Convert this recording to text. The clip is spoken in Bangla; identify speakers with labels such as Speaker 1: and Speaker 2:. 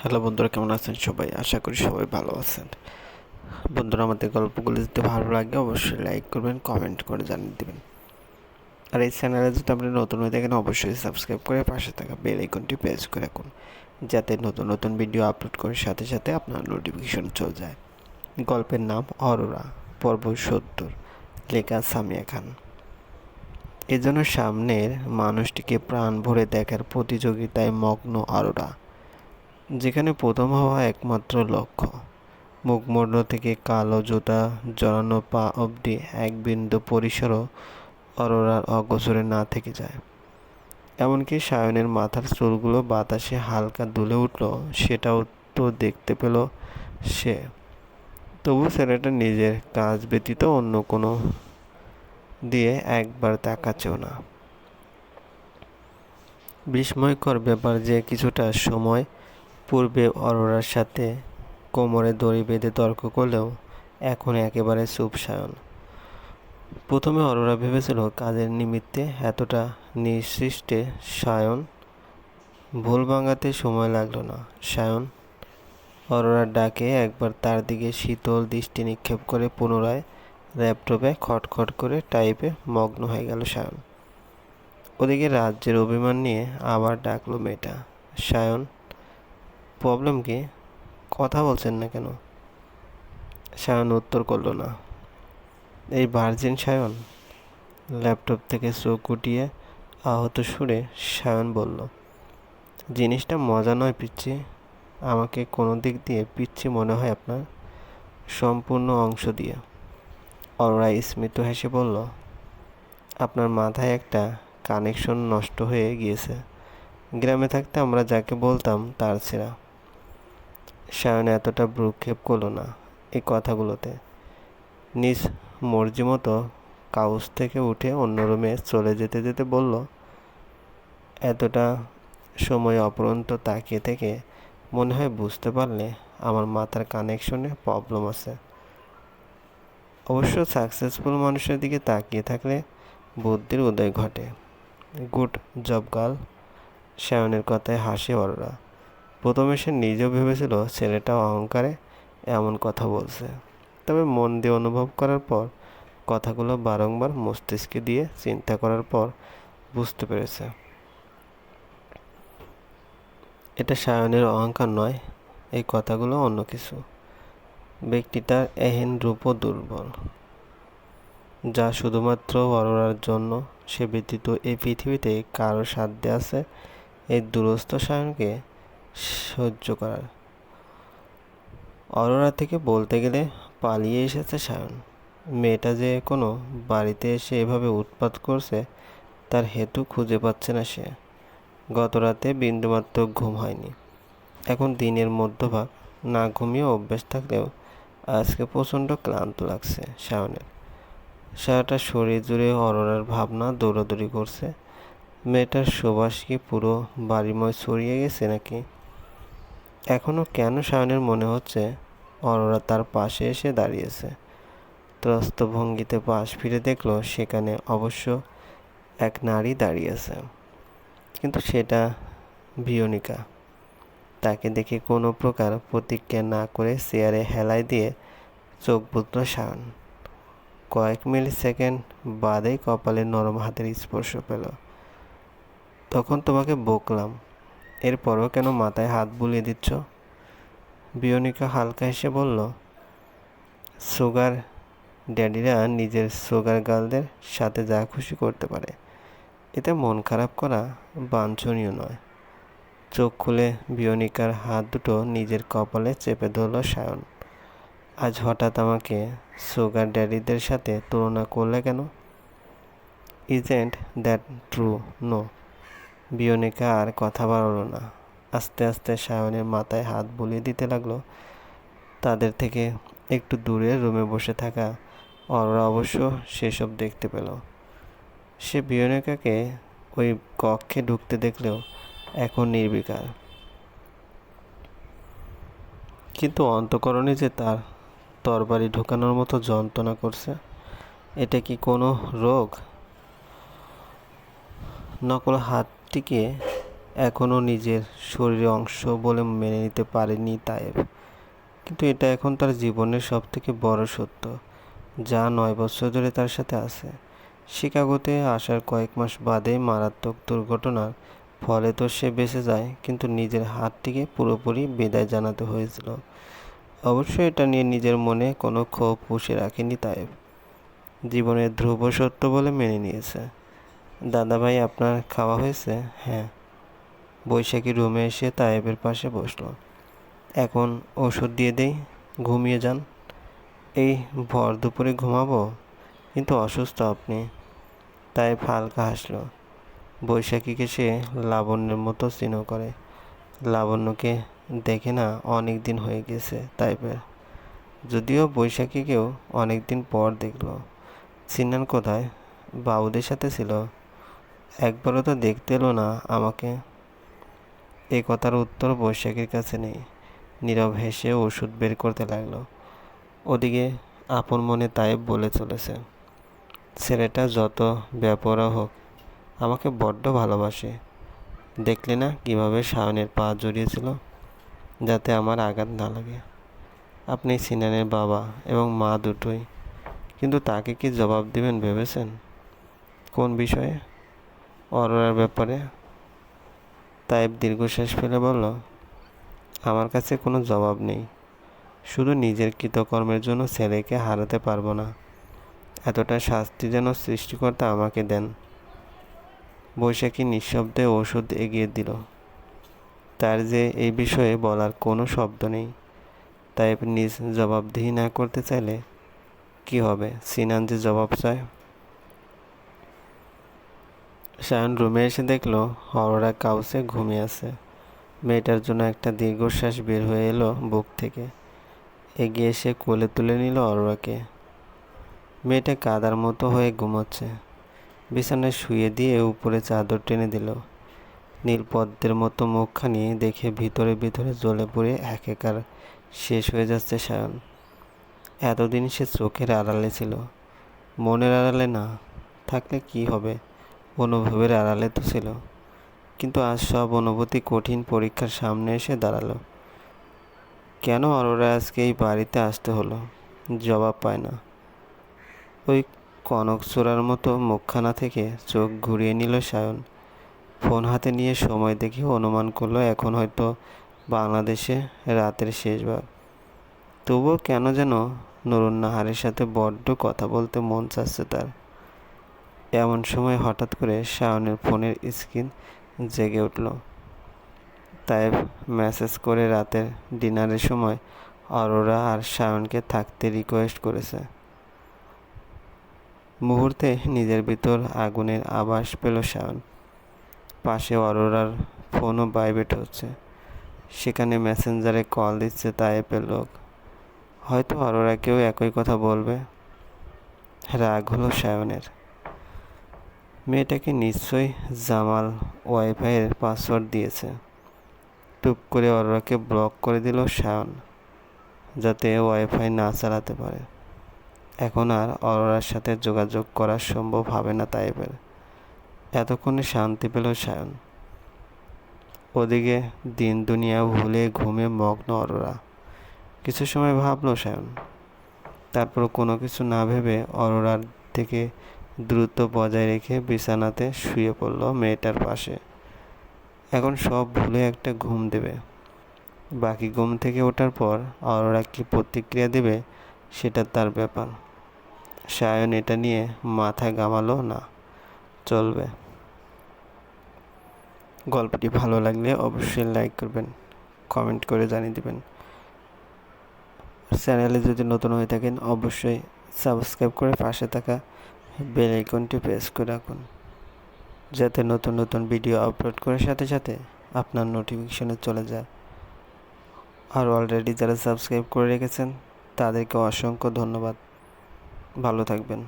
Speaker 1: হ্যালো বন্ধুরা, কেমন আছেন সবাই? আশা করি সবাই ভালো আছেন। বন্ধুরা, আমাদের গল্পগুলো যদি ভালো লাগে, অবশ্যই লাইক করবেন কমেন্ট করে জানিয়ে দেবেন। আর এই চ্যানেলে যদি আপনি নতুন হয়ে থাকেন, অবশ্যই সাবস্ক্রাইব করে পাশে থাকা বেল আইকনটি প্রেস করে রাখুন, যাতে নতুন নতুন ভিডিও আপলোড করার সাথে সাথে আপনার নোটিফিকেশন চলে যায়। গল্পের নাম অরোরা, পর্ব সত্তর, লেখা সামিয়া খান। এজন্য সামনের মানুষটিকে প্রাণ ভরে দেখার প্রতিযোগিতায় মগ্ন অরোরা। যেখানে প্রথম হওয়া একমাত্র লক্ষ্য। মুখমণ্ড থেকে কালো জুতা জড়ানো পা অবধি এক বিন্দু পরিসরও অরোরার অগোচরে না থেকে যায়। এমনকি সায়নের মাথার চুলগুলো বাতাসে হালকা দুলে উঠল, সেটাও তো দেখতে পেল সে। তবু ছেলেটা নিজের কাজ ব্যতীত অন্য কোনো দিয়ে একবার তাকাচ্ছেও না। বিস্ময়কর ব্যাপার যে কিছুটা সময় পূর্বে অরোরার সাথে কোমরে দড়ি বেঁধে তর্ক করলেও এখন একেবারে চুপ সায়ন। প্রথমে অরোরা ভেবেছিল কাজের নিমিত্তে এতটা নিঃসৃষ্টে সায়ন, ভুল ভাঙাতে সময় লাগল না। সায়ন অরোরার ডাকে একবার তার দিকে শীতল দৃষ্টি নিক্ষেপ করে পুনরায় ল্যাপটপে খটখট করে টাইপে মগ্ন হয়ে গেল সায়ন। ওদিকে রাজ্যের অভিমান নিয়ে আবার ডাকলো মেয়েটা। সায়ন প্রবলেম কি কথা বলছেন না কেন? সায়ন উত্তর করল না। এই ভার্জিন সায়ন ল্যাপটপ থেকে চোখ গুটিয়ে আহত সুরে সায়ন বলল, জিনিসটা মজা নয় পিচ্ছি আমাকে কোনো দিক দিয়ে পিচ্ছি মনে হয় আপনার। সম্পূর্ণ অংশ দিয়ে। অররা স্মিত হেসে বলল, আপনার মাথায় একটা কানেকশন নষ্ট হয়ে গিয়েছে। গ্রামে থাকতে আমরা যাকে বলতাম তার ছেঁড়া। সায়ন এতটা ভ্রুক্ষেপ করল না এই কথাগুলোতে। নিজ মর্জি মতো কাউস থেকে উঠে অন্য রুমে চলে যেতে যেতে বলল, এতটা সময় অপরন্ত তাকিয়ে থেকে মনে হয় বুঝতে পারলে আমার মাথার কানেকশনে প্রবলেম আছে। অবশ্য সাকসেসফুল মানুষের দিকে তাকিয়ে থাকলে বুদ্ধির উদয় ঘটে। গুড জব গার্ল শ্যায়নের কথায় হাসি অররা প্রথমে সে নিজেও ভেবেছিল ছেলেটা অহংকারে এমন কথা বলছে। তবে মন দিয়ে অনুভব করার পর, কথাগুলো বারংবার মস্তিষ্কে দিয়ে চিন্তা করার পর বুঝতে পেরেছে। এটা সায়নের অহংকার নয়, এই কথাগুলো অন্য কিছু। ব্যক্তিটার এহেন রূপও দুর্বল। যা শুধুমাত্র অরোরার জন্য সে ব্যতীত এই পৃথিবীতে কারও সাধ্যে আছে, এই দুরস্থ সায়নকে সহ্য করার। অরোরা থেকে বলতে গেলে পালিয়ে এসেছে সায়ন। মেয়েটা যে কোনো বাড়িতে এসে এভাবে উৎপাত করছে, তার হেতু খুঁজে পাচ্ছে না সে। গত রাতে বিন্দুমাত্র ঘুম হয়নি। এখন দিনের মধ্যভাগ না ঘুমিয়ে অভ্যেস থাকলেও আজকে প্রচণ্ড ক্লান্ত লাগছে শাওনের সারাটা শরীর জুড়ে অরোরার ভাবনা দৌড়াদৌড়ি করছে। মেয়েটার সুবাস কি পুরো বাড়িময় ছড়িয়ে গেছে নাকি? এখনও কেন শায়নের মনে হচ্ছে অরোরা তার পাশে এসে দাঁড়িয়েছে? ত্রস্ত ভঙ্গিতে পাশ ফিরে দেখল সেখানে অবশ্য এক নারী দাঁড়িয়েছে। কিন্তু সেটা ভিয়নিকা তাকে দেখে কোনো প্রকার প্রতিক্রিয়া না করে চেয়ারে হেলায় দিয়ে চোখ বুঝল শায়ন কয়েক মিলি সেকেন্ড বাদেই কপালে নরম হাতের স্পর্শ পেল। তখন তোমাকে বকলাম। এরপরও কেন মাথায় হাত বুলিয়ে দিচ্ছ? বিয়নিকা হালকা হেসে বলল, সুগার ড্যাডিরা নিজের সুগার গার্লদের সাথে যা খুশি করতে পারে। এতে মন খারাপ করা বাঞ্ছনীয় নয়। চোখ খুলে বিয়নিকার হাত দুটো নিজের কপালে চেপে ধরল সায়ন। আজ হঠাৎ আমাকে সুগার ড্যাডিদের সাথে তুলনা করলে কেন? ইজেন্ট দ্যাট ট্রু নো বিয়নিকা আর কথা বাড়ালো না। আস্তে আস্তে সায়নের মাথায় হাত বুলিয়ে দিতে লাগল। তাদের থেকে একটু দূরে রুমে বসে থাকা অররা অবশ্য সেসব দেখতে পেল। সে বিয়নিকাকে ওই কক্ষে ঢুকতে দেখলেও এখন নির্বিকার। কিন্তু অন্তকরণে যে তার তরবারি ঢোকানোর মতো যন্ত্রণা করছে, এটা কি কোনো রোগ? নকল হাতটিকে এখনও নিজের শরীরের অংশ বলে মেনে নিতে পারেনি তায়েব। কিন্তু এটা এখন তার জীবনের সব থেকে বড় সত্য, যা নয় বছর ধরে তার সাথে আছে। শিকাগোতে আসার কয়েক মাস বাদে মারাত্মক দুর্ঘটনার ফলে তো সে বেঁচে যায়, কিন্তু নিজের হাতটিকে পুরোপুরি বিদায় জানাতে হয়েছিল। অবশ্য এটা নিয়ে নিজের মনে কোনো ক্ষোভ পুষে রাখেনি তায়েব। জীবনের ধ্রুব সত্য বলে মেনে নিয়েছে। দাদাভাই, আপনার খাওয়া হয়েছে? হ্যাঁ। বৈশাখী রুমে এসে তায়েবের পাশে বসল। এখন ওষুধ দিয়ে দেই, ঘুমিয়ে যান। এই ভর দুপুরে ঘুমাবো? কিন্তু অসুস্থ আপনি। তাই হালকা হাসলো। বৈশাখীকে সে লাবণ্যের মতো চিহ্ন করে। লাবণ্যকে দেখে না অনেক দিন হয়ে গেছে তাইপের যদিও বৈশাখীকেও অনেক দিন পর দেখল। সিনান কোথায়? বাবুদের সাথে ছিল। একবারও তো দেখতে এলো না আমাকে। এই কথার উত্তর বৈশাখীর কাছে নেই। নীরব হেসে ওষুধ বের করতে লাগল। ওদিকে আপন মনে তাই বলে চলেছে, ছেলেটা যত ব্যাপরা হোক, আমাকে বড্ড ভালোবাসে। দেখলে না কীভাবে শাওনের পা জড়িয়েছিল, যাতে আমার আঘাত না লাগে। আপনি সিনানের বাবা এবং মা দুটোই, কিন্তু তাকে কি জবাব দেবেন ভেবেছেন? কোন বিষয়ে? অরোরার ব্যাপারে। তাইব দীর্ঘশ্বাস ফেলে বলল, আমার কাছে কোনো জবাব নেই। শুধু নিজের কৃতকর্মের জন্য ছেলেকে হারাতে পারব না। এতটা শাস্তি যেন সৃষ্টিকর্তা আমাকে দেন। বৈশাখী নিঃশব্দে ওষুধ এগিয়ে দিল। তার যে এই বিষয়ে বলার কোনো শব্দ নেই। তাই নিজ জবাবদিহি না করতে চাইলে কি হবে? সিনান যে জবাব চায় শায়ন রুমে এসে দেখল হররা কাউসে ঘুমিয়ে আছে। মেয়েটার জন্য একটা দীর্ঘশ্বাস বের হয়ে এলো বুক থেকে। এগিয়ে এসে কোলে তুলে নিল অরোরাকে। মেয়েটা কাদার মতো হয়ে ঘুমোচ্ছে। বিছানায় শুয়ে দিয়ে উপরে চাদর টেনে দিল। নীলপদ্মের মতো মুখখানি দেখে ভিতরে ভিতরে জ্বলে পড়ে একেকার শেষ হয়ে যাচ্ছে সায়ন এতদিন সে চোখের আড়ালে ছিল। মনের আড়ালে না, থাকলে কি হবে? অনুভবের আড়ালে তো ছিল। কিন্তু আজ সব অনুভূতি কঠিন পরীক্ষার সামনে এসে দাঁড়াল। কেন অরোরা আজকে এই বাড়িতে আসতে হলো? জবাব পায় না। ওই কনক চোরার মতো মুখখানা থেকে চোখ ঘুরিয়ে নিল সায়ন। ফোন হাতে নিয়ে সময় দেখে অনুমান করল, এখন হয়তো বাংলাদেশে রাতের শেষ তবুও কেন যেন নরুন নাহারের সাথে বড্ড কথা বলতে মন চাচ্ছে তার। এমন সময় হঠাৎ করে শাওনের ফোনের স্ক্রিন জেগে উঠল। তাই মেসেজ করে রাতের ডিনারের সময় অরোরা আর শায়নকে থাকতে রিকোয়েস্ট করেছে। মুহূর্তে নিজের ভিতর আগুনের আভাস পেল শায়ন পাশে অরোরার ফোনও বাইবেট হচ্ছে। সেখানে মেসেঞ্জারে কল দিচ্ছে তাইপের লোক। হয়তো অরোরাকেও একই কথা বলবে। রাগ হলো সায়নের মেয়েটাকে নিশ্চয়ই জামাল ওয়াইফাইয়ের পাসওয়ার্ড দিয়েছে। টুপ করে অরোরাকে ব্লক করে দিল সায়ন, যাতে ওয়াইফাই না চালাতে পারে। এখন আর অরোরার সাথে যোগাযোগ করা সম্ভব হবে না তাইবের এতক্ষণে শান্তি পেল সায়ন। ওদিকে দিন দুনিয়া ভুলে ঘুমে মগ্ন অরোরা। কিছু সময় ভাবলো সায়ন। তারপর কোনো কিছু না ভেবে অরোরার থেকে দ্রুত বজায় রেখে বিছানাতে শুয়ে পড়ল মেয়েটার পাশে। এখন সব ভুলে একটা ঘুম দেবে। বাকি ঘুম থেকে ওঠার পর অরোরা কি প্রতিক্রিয়া দেবে, সেটা তার ব্যাপার। সায়ন এটা নিয়ে মাথা গামালো না। চলবে। গল্পটি ভালো লাগলে অবশ্যই লাইক করবেন, কমেন্ট করে জানিয়ে দেবেন। চ্যানেলে যদি নতুন হয়ে থাকেন, অবশ্যই সাবস্ক্রাইব করে পাশে থাকা বেল আইকনটি প্রেস করে রাখুন, যাতে নতুন নতুন ভিডিও আপলোড করার সাথে সাথে আপনার নোটিফিকেশনে চলে যায়। আর অলরেডি যারা সাবস্ক্রাইব করে রেখেছেন, তাদেরকে অসংখ্য ধন্যবাদ। ভালো থাকবেন।